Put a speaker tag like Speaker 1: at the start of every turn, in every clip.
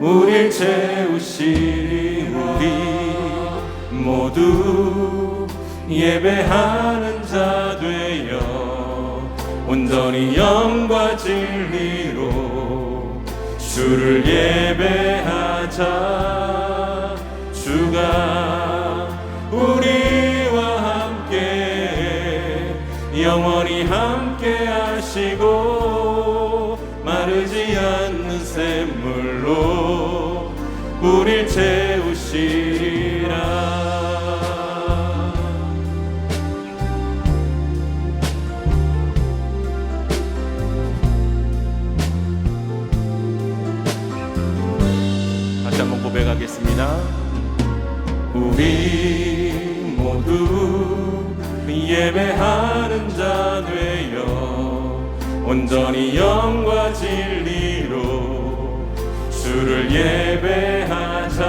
Speaker 1: 우릴 채우시리 우리 모두 예배하는 자 되어 온전히 영과 진리로 주를 예배하자. 주가 채우시리라 다시 한번 고백하겠습니다. 우리 모두 예배하는 자 되어 온전히 영과 진리로 주를 예배하자.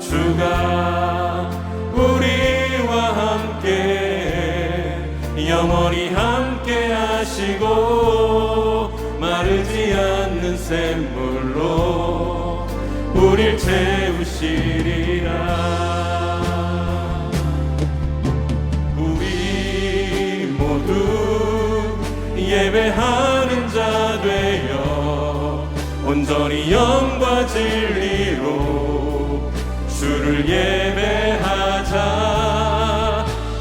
Speaker 1: 주가 우리와 함께 영원히 함께 하시고 마르지 않는 샘물로 우릴 채우시리라. 우리 모두 되어 온전히 영과 진리로 주를 예배하자.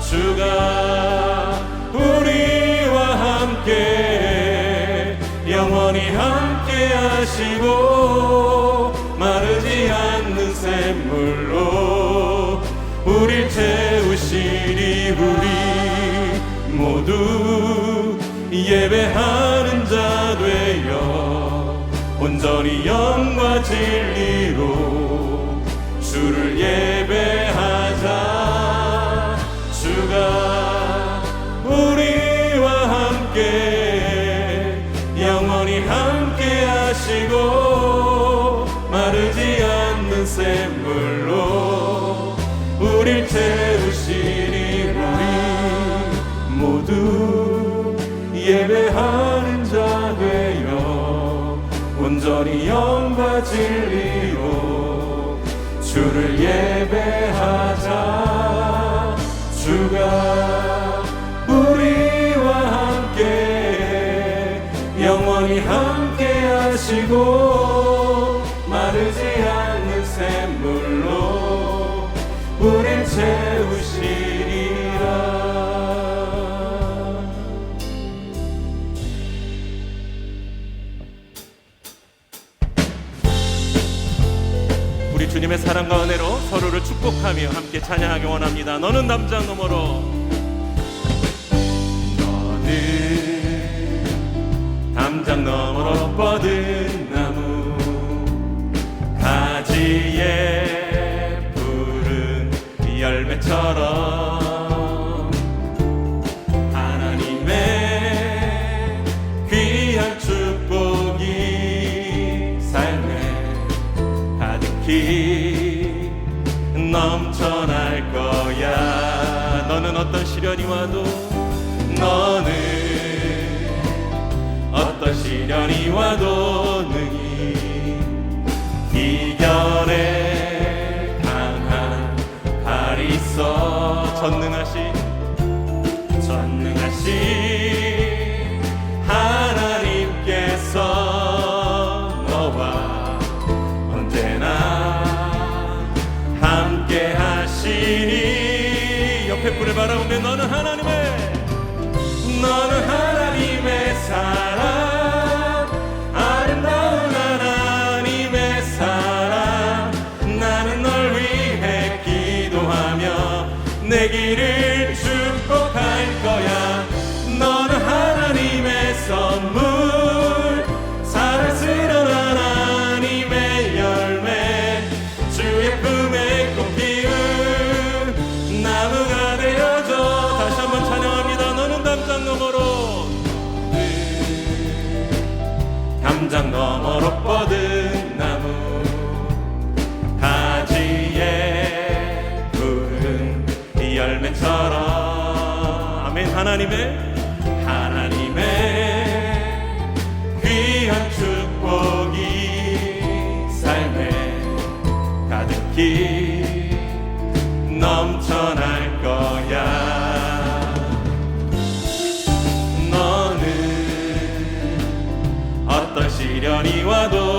Speaker 1: 주가 우리와 함께 영원히 함께 하시고 마르지 않는 샘물로 우릴 채우시리 우리 모두 예배하 진리로 주를 예 우리 주님의 사랑과 은혜로 서로를 축복하며 함께 찬양하기 원합니다. 너는 담장 너머로 너는 담장 너머로 뻗은 나무 가지에 푸른 열매처럼 전 삶의 사랑. 아멘 하나님의 하나님의 귀한 축복이 삶에 가득히 넘쳐날 거야. 너는 어떤 시련이 와도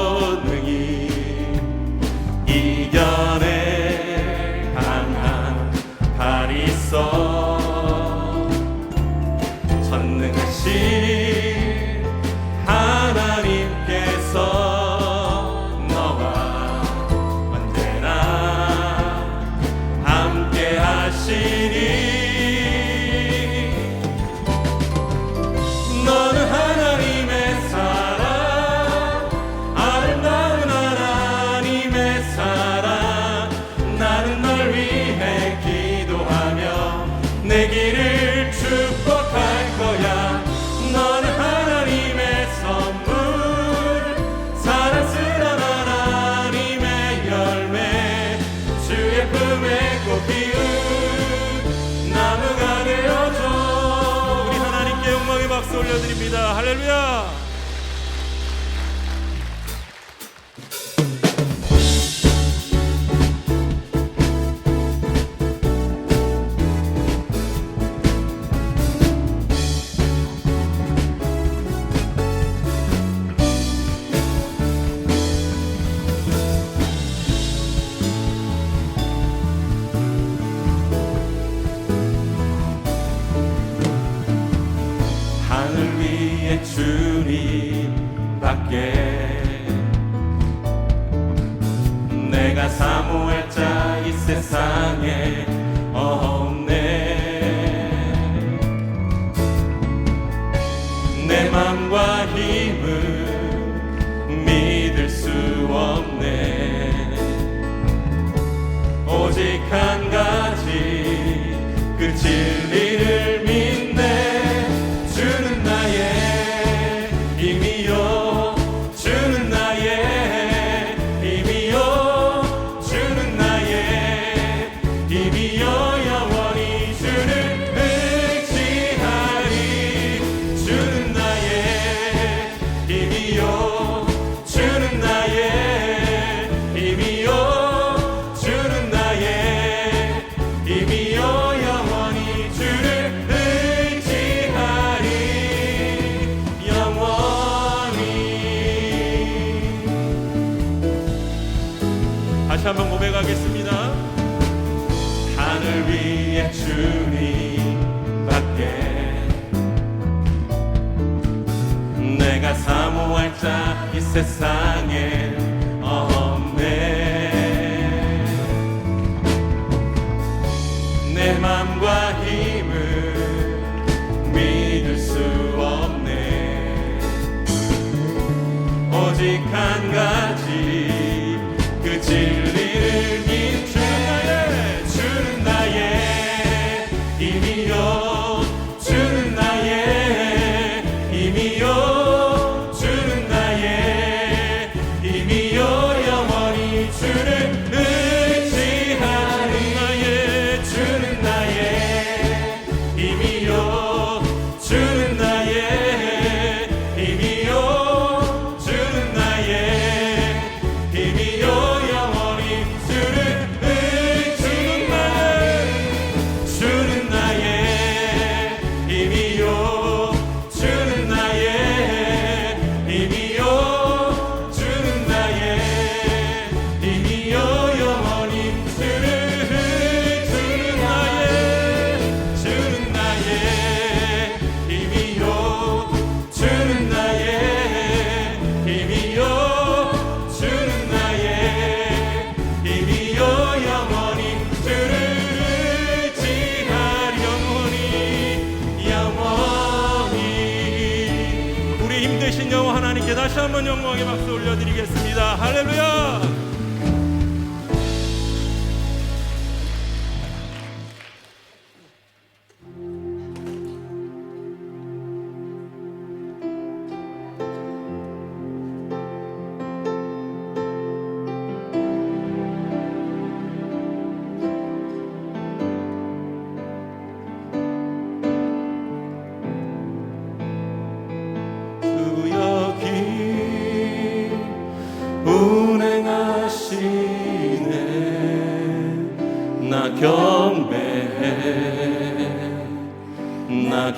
Speaker 1: Aleluya. 주님밖에 내가 사모했자 이 세상에 세상에 없네. 내 맘과 힘을 믿을 수 없네. 오직 한 가지 soon 힘드신 영혼 하나님께 다시 한번 영광의 박수 올려드리겠습니다. 할렐루야!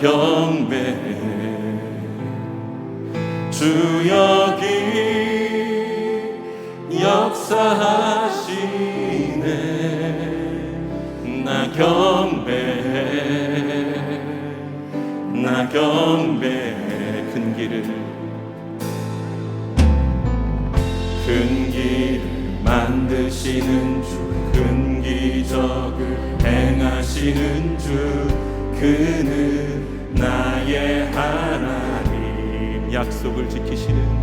Speaker 1: 경배해 주 여기 역사하시네. 나 경배해 나 경배해 큰 길을. 큰 길을 만드시는 주 큰 기적을 행하시는 주 그는 나의 하나님 약속을 지키시는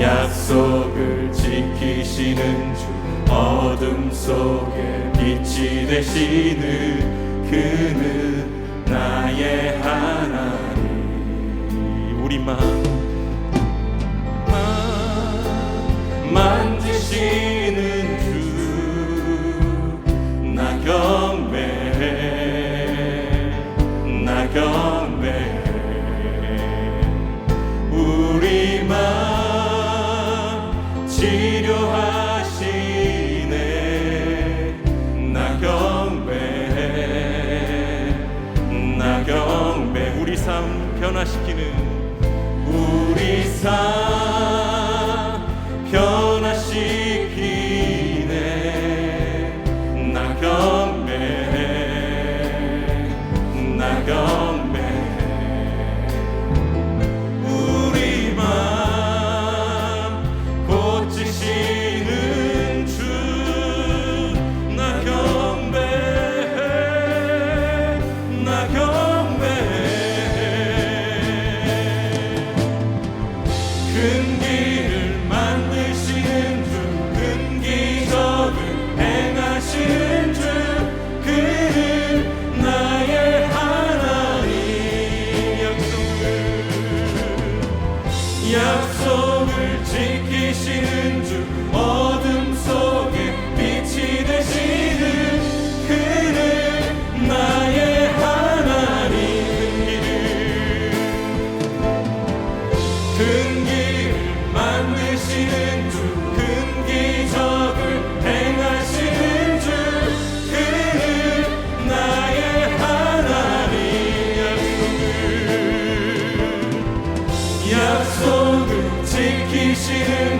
Speaker 1: 약속을 지키시는 주 어둠 속에 빛이 되시는 그는 나의 하나님. 우리 마음 만지시는 주 나 경배해 나 경배해 우리 맘 치료하시네. 나 경배해 나 경배 우리 삶 변화시키는 우리 삶 약속을 지키시는 you.